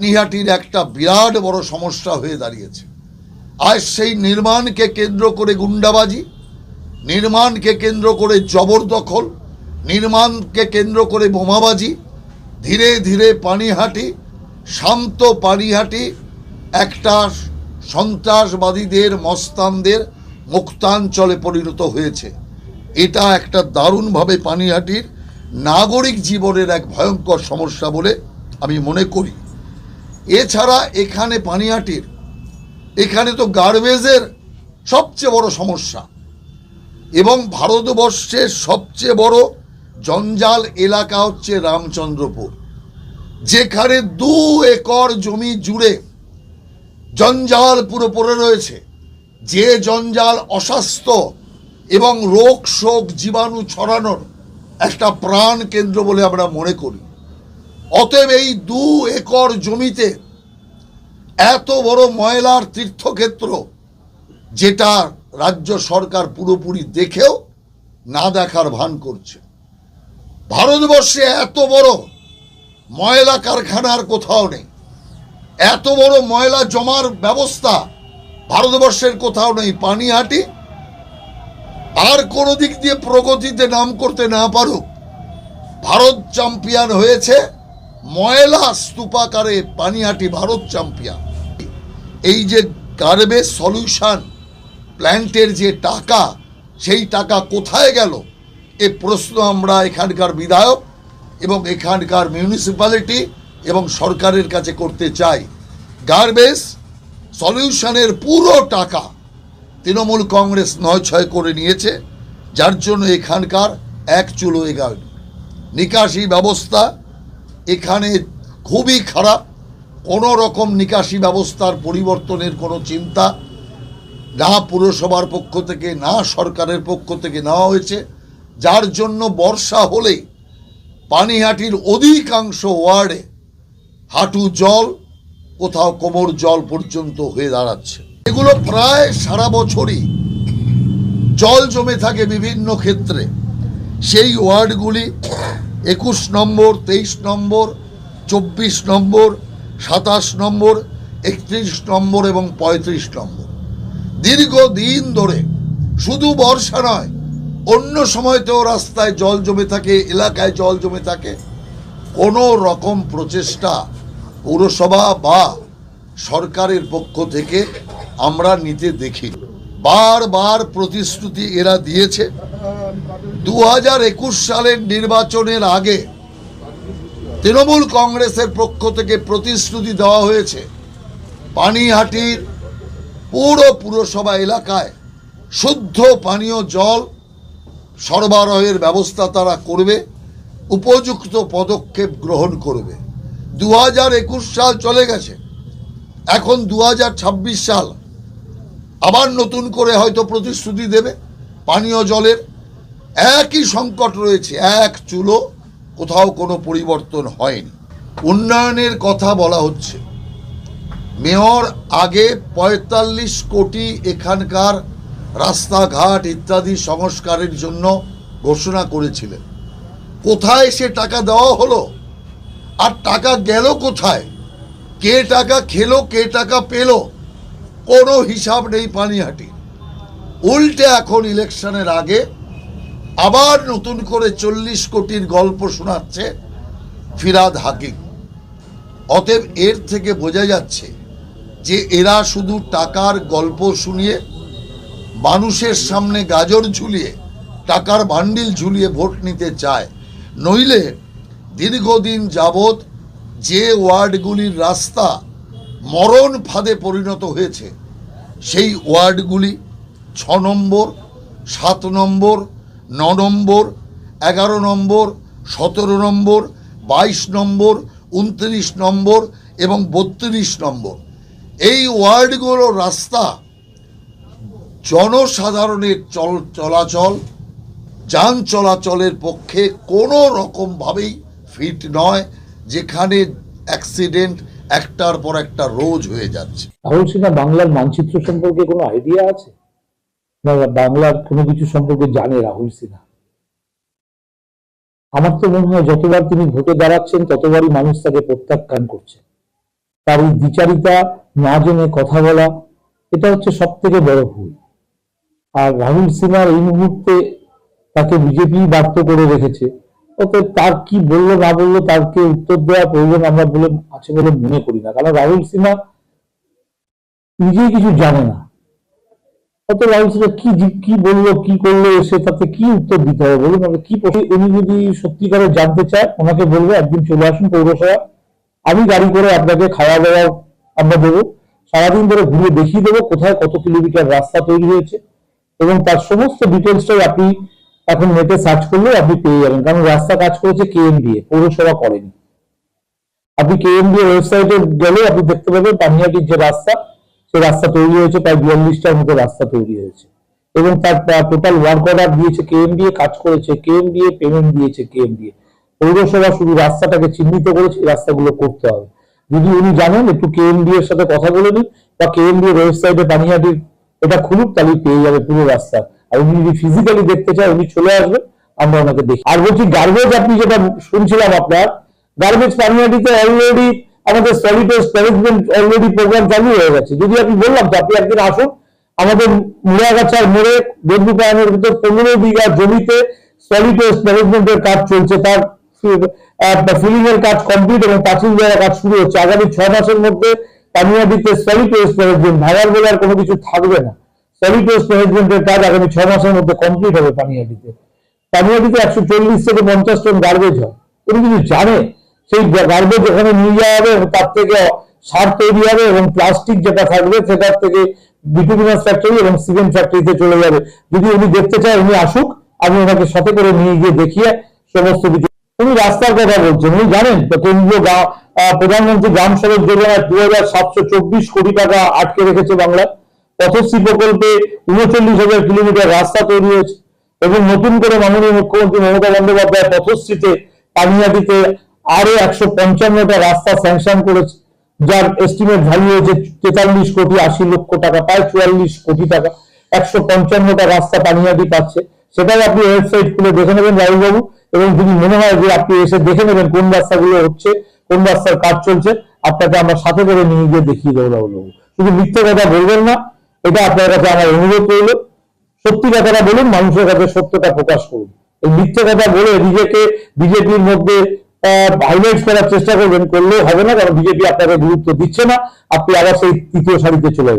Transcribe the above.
পানিহাটির একটা বিরাট বড় সমস্যা হয়ে দাঁড়িয়েছে। আজ সেই নির্মাণকে কেন্দ্র করে গুন্ডাবাজি, নির্মাণকে কেন্দ্র করে জবরদখল, নির্মাণকে কেন্দ্র করে বোমাবাজি, ধীরে ধীরে পানিহাটি, শান্ত পানিহাটি, একটা সন্ত্রাসবাদীদের মস্তানদের মুক্তাঞ্চলে পরিণত হয়েছে। এটা একটা দারুণভাবে পানিহাটির নাগরিক জীবনের এক ভয়ঙ্কর সমস্যা বলে আমি মনে করি। এছাড়া এখানে পানিহাটির এখানে তো গার্বেজের সবচেয়ে বড় সমস্যা। এবং ভারতবর্ষের সবচেয়ে বড় জঞ্জাল এলাকা হচ্ছে রামচন্দ্রপুর, যেখানে দু একর জমি জুড়ে জঞ্জাল পুরো পড়ে রয়েছে। যে জঞ্জাল অস্বাস্থ্য এবং রোগ শোক জীবাণু ছড়ানোর একটা প্রাণ কেন্দ্র বলে আমরা মনে করি। অতএব এই দু একর জমিতে এত বড় ময়লার তীর্থক্ষেত্র যেটা রাজ্য সরকার পুরোপুরি দেখেও না দেখার ভান করছে। ভারতবর্ষে এত বড় ময়লা কারখানার কোথাও নেই। এত বড় ময়লা জমার ব্যবস্থা ভারতবর্ষের কোথাও নেই। পানিহাটি আর কোনো দিক দিয়ে প্রগতিতে নাম করতে না পারুক, ভারত চ্যাম্পিয়ন হয়েছে ময়লা স্তূপাকারে পানিহাটি ভারত চ্যাম্পিয়ন। এই যে গার্বেজ সলিউশন, প্ল্যান্টের যে টাকা, সেই টাকা কোথায় গেল? এ প্রশ্ন আমরা এখানকার বিধায়ক এবং এখানকার মিউনিসিপ্যালিটি এবং সরকারের কাছে করতে চাই। গার্বেজ সলিউশনের পুরো টাকা তৃণমূল কংগ্রেস নয় ছয় করে নিয়েছে, যার জন্য এখানকার এক চুলো এগায়নি নিকাশি ব্যবস্থা এখানে খুবই খারাপ। কোনো রকম নিকাশি ব্যবস্থার পরিবর্তনের কোনো চিন্তা না পুরসভার পক্ষ থেকে, না সরকারের পক্ষ থেকে নেওয়া হয়েছে। যার জন্য বর্ষা হলেই পানিহাটির অধিকাংশ ওয়ার্ডে হাঁটু জল, কোথাও কোমর জল পর্যন্ত হয়ে দাঁড়াচ্ছে। এগুলো প্রায় সারা বছরই জল জমে থাকে বিভিন্ন ক্ষেত্রে। সেই ওয়ার্ডগুলি একুশ নম্বর, তেইশ নম্বর, চব্বিশ নম্বর, সাতাশ নম্বর, একত্রিশ নম্বর এবং পঁয়ত্রিশ নম্বর। দীর্ঘদিন ধরে শুধু বর্ষা নয়, অন্য সময়তেও রাস্তায় জল জমে থাকে, এলাকায় জল জমে থাকে। কোনো রকম প্রচেষ্টা পৌরসভা বা সরকারের পক্ষ থেকে আমরা নিতে দেখি বারবার প্রতিশ্রুতি এরা দিয়েছে। দু হাজার একুশ সালের নির্বাচনের আগে তৃণমূল কংগ্রেসের পক্ষ থেকে প্রতিশ্রুতি দেওয়া হয়েছে পানিহাটির পুরো পুরসভা এলাকায় শুদ্ধ পানীয় জল সরবরাহের ব্যবস্থা তারা করবে, উপযুক্ত পদক্ষেপ গ্রহণ করবে। দু হাজার একুশ সাল চলে গেছে। এখন দু হাজার ছাব্বিশ সাল আবার নতুন করে হয়তো প্রতিশ্রুতি দেবে পানীয় জলের। একই সংকট রয়েছে, এক চুলো, কোথাও কোনো পরিবর্তন হয়নি। উন্নয়নের কথা বলা হচ্ছে। মেয়র আগে পঁয়তাল্লিশ কোটি এখানকার রাস্তাঘাট ইত্যাদি সংস্কারের জন্য ঘোষণা করেছিলেন। কোথায় সে টাকা দেওয়া হলো? আর টাকা গেল কোথায়? কে টাকা খেলো, কে টাকা পেল? কোনো হিসাব নেই পানিহাটি উল্টে এখন ইলেকশনের আগে আবার নতুন করে চল্লিশ কোটির গল্প শোনাচ্ছে ফিরাদ হাকিম। অতএব এর থেকে বোঝা যাচ্ছে যে এরা শুধু টাকার গল্প শুনিয়ে, মানুষের সামনে গাজর ঝুলিয়ে, টাকার বান্ডিল ঝুলিয়ে ভোট নিতে চায়। নইলে দীর্ঘদিন যাবৎ যে ওয়ার্ডগুলির রাস্তা মরণ ফাঁদে পরিণত হয়েছে, সেই ওয়ার্ডগুলি ছ নম্বর, সাত নম্বর ন নম্বর, এগারো নম্বর, সতেরো নম্বর, বাইশ নম্বর, উনত্রিশ নম্বর এবং বত্রিশ নম্বর। এই ওয়ার্ডগুলো রাস্তা, জনসাধারণের চল, চলাচল, যান চলাচলের পক্ষে কোনো রকমভাবেই ফিট নয়, যেখানে অ্যাক্সিডেন্ট একটার পর একটা রোজ হয়ে যাচ্ছে। বাংলার মানচিত্র সম্পর্কে কোনো আইডিয়া আছে? না বাংলার কোনো কিছু সম্পর্কে জানে রাহুল সিনহা। আমার তো মনে হয় যতবার তিনি ভোটে দাঁড়াচ্ছেন, ততবারই মানুষ তাকে প্রত্যাখ্যান করছে। তার এই দ্বিচারিতা না জেনে কথা বলা, এটা হচ্ছে সব থেকে বড় ভুল। আর রাহুল সিনহার এই মুহূর্তে তাকে বিজেপি বাধ্য করে রেখেছে। অতএব তার কি বলল, না বলল তাকে উত্তর দেওয়া প্রয়োজন আমরা বলে, আছে বলে মনে করি না। কারণ রাহুল সিনহা নিজেই কিছু জানে না। অত রাহুল কি কি বলল, কি করল সে তাতে কি উত্তর দিতে হবে? বলুন আমাকে, কি উনি যদি সত্যিকারে জানতে চায়, ওনাকে বলবে, একদিন চলে আসুন পৌরসভা। আমি গাড়ি করে আপনাকে খাওয়া দাওয়া আমরা দেবো। সারাদিন ধরে ঘুরে দেখিয়ে দেবো কোথায় কত কিলোমিটার রাস্তা তৈরি হয়েছে। এবং তার সমস্ত ডিটেলসটাই আপনি এখন নেটে সার্চ করলে আপনি পেয়ে যাবেন। কারণ রাস্তা কাজ করেছে কেএমডিএ পৌরসভা করেনি। আপনি কেএমডিএ ওয়েবসাইটে গেলে আপনি দেখতে পাবেন পানিয়াটির যে রাস্তা রাস্তা তৈরি হয়েছে, প্রায় বিয়াল্লিশটার মতো রাস্তা তৈরি হয়েছে। এবং তার টোটাল ওয়ার্ক অর্ডার দিয়েছে কেএমডিএ কাজ করেছে কে কেএমডিএ পেমেন্ট দিয়েছে কেএমডিএ পৌরসভা শুধু রাস্তাটাকে চিহ্নিত করেছে রাস্তাগুলো করতে হবে। যদি উনি জানেন, একটু কেএমডি এর সাথে কথা বলে নিন, বা কেএমডি এর ওয়েবসাইটে পানিহাটির এটা খুলুক তাহলে পেয়ে যাবে পুরো রাস্তা। আর উনি যদি ফিজিক্যালি দেখতে চায়, উনি চলে আসবে আমরা ওনাকে দেখি। আর বলছি গার্বেজ আপনি যেটা শুনছিলাম আপনার গার্বেজ পানিহাটিতে অলরেডি আমাদের solid waste management already programme চালু হয়ে গেছে। যদি আপনি বললাম তো আপনি একদিন আসুন, আমাদের মুড়াগাছার মোড়ে বেদবু পায়নের ভিতর পনেরো বিঘা জমিতে সলিড ওয়েস্ট ম্যানেজমেন্টের কাজ চলছে। তার ফিলিং এর কাজ কমপ্লিট এবং পাঁচিল দেওয়ার কাজ শুরু হচ্ছে। আগামী ছ মাসের মধ্যে পানিয়াটিতে সলিড ওয়েস্ট ম্যানেজমেন্ট ভাগার বলার কোনো কিছু থাকবে না। সলিড ওয়েস্ট ম্যানেজমেন্টের কাজ আগামী ছ মাসের মধ্যে কমপ্লিট হবে পানিয়াটিতে পানিয়াটিতে একশো চল্লিশ থেকে পঞ্চাশ টন গার্বেজ হয়। উনি কিছু জানে? সেই গার্বেজ যেখানে নিয়ে যাওয়া হবে তার থেকে সার তৈরি হবে এবং প্লাস্টিক যেটা থাকবে সেটার থেকে বিটুমিনাস ফ্যাক্টরি এবং সিমেন্ট ফ্যাক্টরিতে চলে যাবে। যদি উনি দেখতে চায়, উনি আসুক, আমি ওনাকে সাথে করে নিয়ে গিয়ে দেখিয়ে সমস্ত কিছু উনি রাস্তার কথা বলছেন, উনি জানেন তো কেন্দ্রীয় প্রধানমন্ত্রী গ্রাম সড়ক যোজনায় দু হাজার সাতশো চব্বিশ কোটি টাকা আটকে রেখেছে বাংলায় পথশ্রী প্রকল্পে উনচল্লিশ হাজার কিলোমিটার রাস্তা তৈরি হয়েছে এবং নতুন করে মাননীয় মুখ্যমন্ত্রী মমতা বন্দ্যোপাধ্যায় পথশ্রীতে পানিয়াটিতে আরও একশো পঞ্চান্নটা রাস্তা স্যাংশন করেছে, যার এস্টিমেট ভ্যালু হয়েছে তেতাল্লিশ কোটি আশি লক্ষ টাকা, প্রায় চুয়াল্লিশ কোটি টাকা। একশো পঞ্চান্নটা রাস্তা পানিয়াটি পাচ্ছে। সেটাই আপনি ওয়েবসাইট খুলে দেখে নেবেন রাহুলবাবু, এবং যদি মনে হয় যে আপনি এসে দেখে নেবেন কোন রাস্তাগুলো হচ্ছে, কোন রাস্তার কাজ চলছে, আপনাকে আমরা সাথে করে নিয়ে গিয়ে দেখিয়ে দেবো রাহুলবাবু। শুধু মিথ্যে কথা বলবেন না, এটা আপনার কাছে আমার অনুরোধ রইল। সত্যি কথাটা বলুন, মানুষের কাছে সত্যটা প্রকাশ করুন। এই মিথ্যে কথা বলে নিজেকে বিজেপির মধ্যে হাইলাইট করার চেষ্টা করবেন, করলেও হবে না, কারণ বিজেপি আপনাকে গুরুত্ব দিচ্ছে না। আপনি আবার সেই তৃতীয় সারিতে চলে